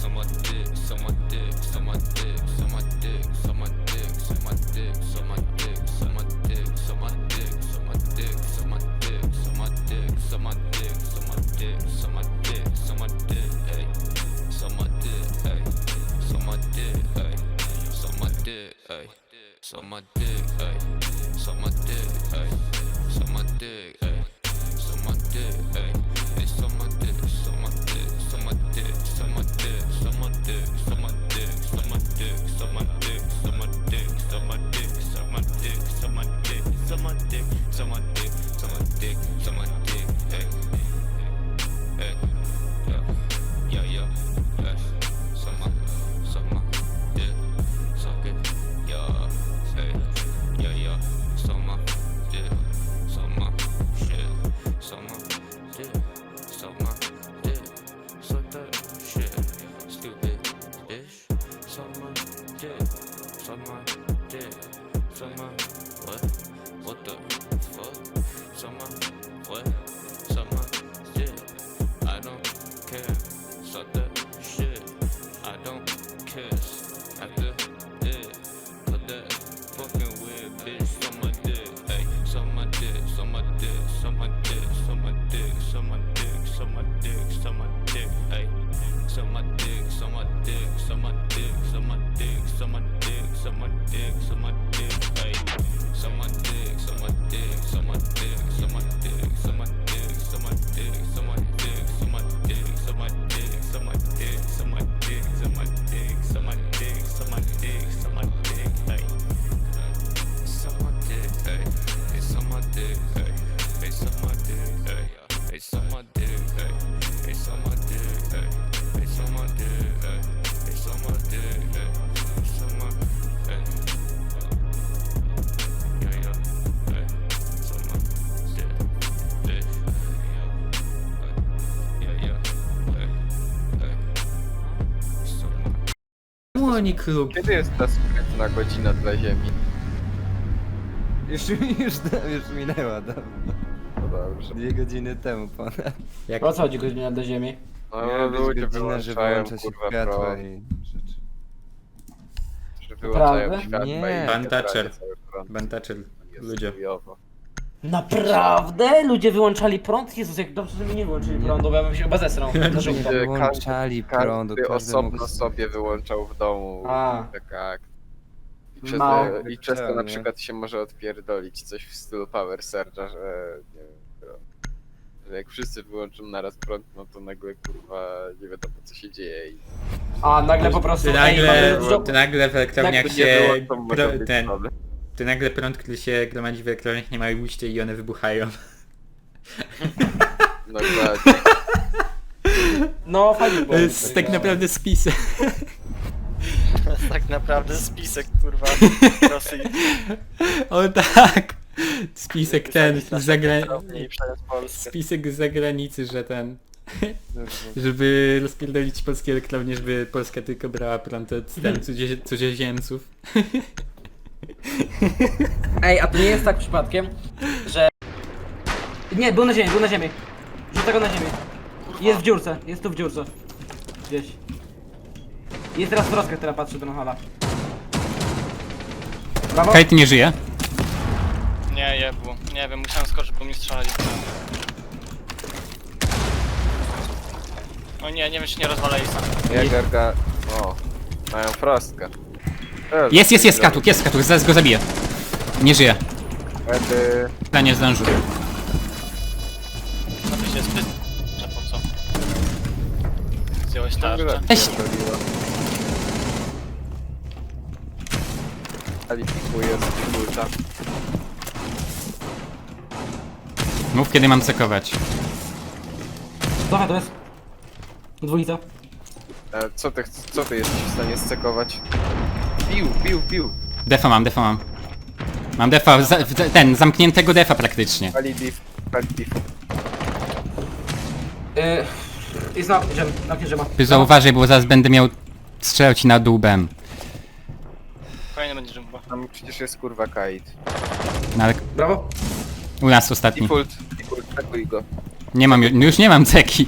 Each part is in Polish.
suck my dick, suck my dick, suck my dick, suck my dick, suck my dick, suck my dick, suck my dick, suck my dick, suck my dick, suck my dick, suck my dick, suck my dick, suck my dick, suck my dick, suck my dick, suck my dick, ayy, suck my dick, ayy, suck my dick, ayy, suck my dick, ayy, suck my dick, suck my dick, ay, suck my dick, suck my dick, suck my dick, suck my dick, suck my dick, suck my dick, suck my dick, ay, suck my dick, suck my dick, suck my dick, suck my dick, suck my dick, suck my dick, suck my dick, Kiedy jest ta sprytna godzina dla Ziemi? Już, już, już minęła dawno. No dobrze. Dwie godziny temu ponad. Jak... O co chodzi godzina do ziemi? No Miała być ludzie godzina, że wyłączają wyłącza się kurwa światła prąd, i rzeczy. że wyłączają Naprawdę? światła Nie. i Pan generalnie Thatcher. cały prąd Bantacher, jest ludzie. chujowo. Naprawdę? Ludzie wyłączali prąd? Jezus, jak dobrze, że mi nie wyłączyli prądu, bo ja bym się chyba zesrał. Ludzie- tak? Wyłączali prąd, Każdy każdy osobno mógł... sobie wyłączał w domu A. tak jak i przez, Mało. to, I przez to na przykład się może odpierdolić coś w stylu Power Surge'a, że nie wiem, że jak wszyscy wyłączą naraz prąd, no to nagle kurwa nie wiadomo co się dzieje i A, nagle po prostu... Ty Ej, nagle, mamy dużo- ty nagle w elektrowniach jakby nie się... było, to może Pro, być ten, problem. Ty nagle prąd, który się gromadzi w elektrowniach nie ma ujście i one wybuchają. No dokładnie. No, fajnie To było. jest tak naprawdę spis. To jest tak naprawdę spisek, kurwa. O tak! Spisek ten z zagra... I przez Polskę. Spisek z zagranicy, że ten... Żeby rozpierdolić polskie elektrownie, żeby Polska tylko brała prąd od ten cudzie- cudzoziemców. Ej, a to nie jest tak przypadkiem, że... Nie, był na ziemi, był na ziemi. Rzucę go na ziemię. Jest w dziurce, jest tu w dziurce. Gdzieś. Jest teraz troska, która patrzy do Nohala. Brawo. Kajt nie żyje. Nie, jebło. Nie wiem, musiałem skoczyć, bo mi strzelali. O nie, nie wiem, czy nie rozwalali sam. Jagerga... O, mają frostkę. Jest, jest, jest katuk, jest katuk, zaraz go zabiję. Nie żyje. Wtedy... Ja nie zdążył. No to się jest pyt... Że po co? Zdjąłeś tarczę? Cześć. Kwalifikuję z ulta. Mów kiedy mam cekować. Dobra, to jest. Dwójca. E, co ty, chc- co ty jesteś w stanie scekować? Pił, pił, pił. Defa mam, defa mam. Mam defa, za, w- ten, zamkniętego defa praktycznie. Pali diff, pali diff. Yy, jest na idziemy, na pierzyma. Ty zauważaj, bo zaraz będę miał strzelał ci na dół bem. Kolejny będzie jumbo. Tam przecież jest kurwa kite. No ale Brawo. u nas ostatni. Default, default, atakuj go. Nie mam, ju- już nie mam ceki.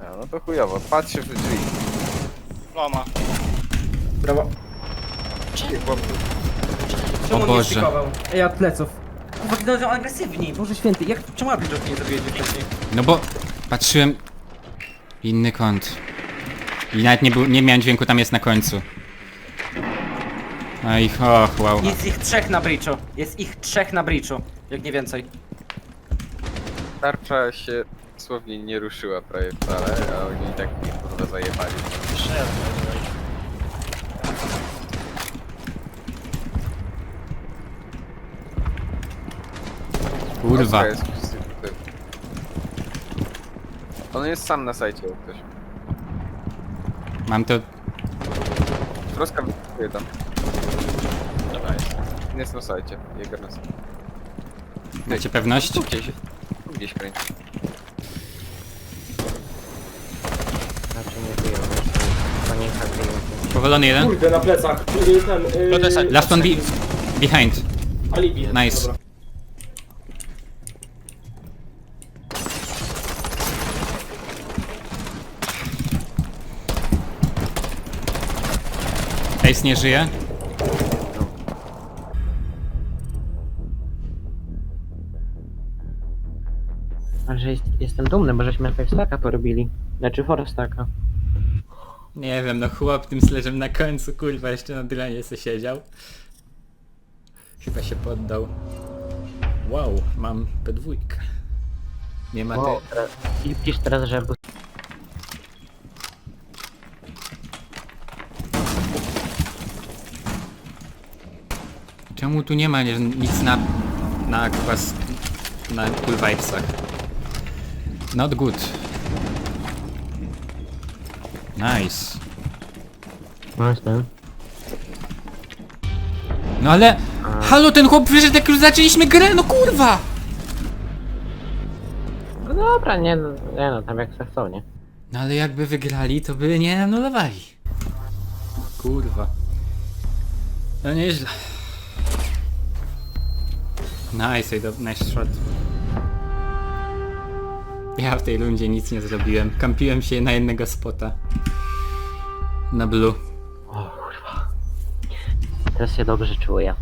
A, no to chujowo. Patrzę w drzwi. Loma. Brawo. Czemu on nie Boże. stykował? Ej, od pleców. Dążą agresywni, Boże święty, jak, czemu Applejack nie zrobiłeś wcześniej? No bo patrzyłem... Inny kąt. I nawet nie, był, nie miałem dźwięku, tam jest na końcu. No i och, wow. Jest ich trzech na breachu, jest ich trzech na breachu, jak nie więcej. Tarcza się dosłownie nie ruszyła prawie wcale, a oni i tak mnie kurwa zajebali. Jeszcze Kurwa. Oskar jest wszyscy tutaj. On jest sam na sajcie jak ktoś. Mam to... Troska wyskakuje tam. Dobra, jest. Jest na sajcie. Jego na sajcie. Macie pewność? Tu gdzieś. Tu gdzieś kręci. Znaczy nie wyjął. Wyjął. Jeden. Kurde, na plecach. Y, Ten, y, Last one be... Behind. Alibi. Nice. Dobra. Ace nie żyje. Ale że jest, jestem dumny, bo żeśmy stacka porobili. Znaczy four stacka. Nie wiem, no chłop tym sledge'em na końcu, kurwa, jeszcze na dylanie se siedział. Chyba się poddał. Wow, mam P2. Nie ma Wow, ty... teraz, I pisz teraz, że był Czemu tu nie ma nic na... na kwas... na cool vibesach? Not good. Nice. No jestem. No ale... Halo, ten chłop wyszedł jak już zaczęliśmy grę, no kurwa! No dobra, nie no, nie no, tam jak se chcą, nie? No ale jakby wygrali, to by nie anulowali. Kurwa. No nieźle. Nice, nice shot. Ja w tej rundzie nic nie zrobiłem. Kampiłem się na jednego spota. Na blue. O kurwa. Teraz się dobrze czuję.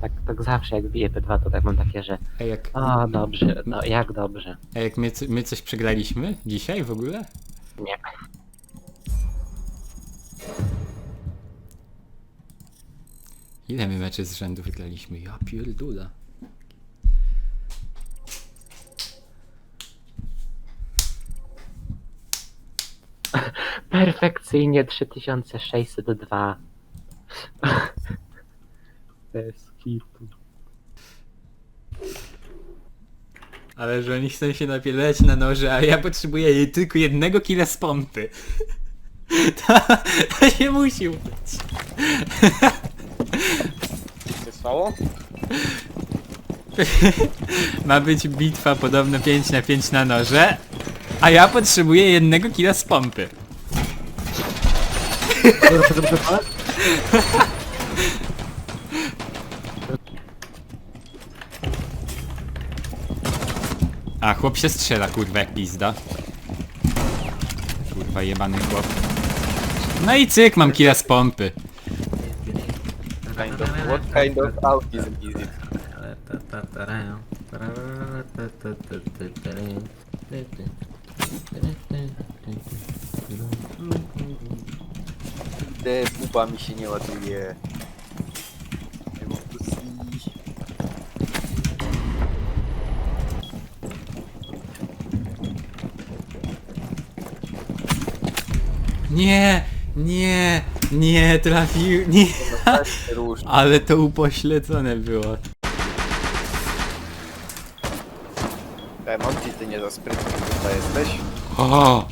Tak, tak zawsze jak biję P2 to tak mam takie, że A jak, o dobrze, no jak dobrze. a jak my, co- my coś przegraliśmy? Dzisiaj w ogóle? Nie. Ile my meczy z rzędu wygraliśmy? Ja pierdula. Perfekcyjnie 3602. Bez kitu. Ale że oni chcą się napieleć na noże, a ja potrzebuję jej tylko jednego killa z pompy. To, to się musi udać. Wysłało? Ma być bitwa podobno 5 na 5 na noże, a ja potrzebuję jednego killa z pompy. A, chłop się strzela, kurwa, jak pizda. Kurwa, jebany chłop. No i cyk, mam killa z pompy. Kind of. What kind of autism is it? Kurde, buba mi się nie ładuje. Nie mam pussy. Nie, nie, nie trafił, nie. Róż. Ale to upośledzone było. Monty, ty nie za sprytny chyba jesteś. O,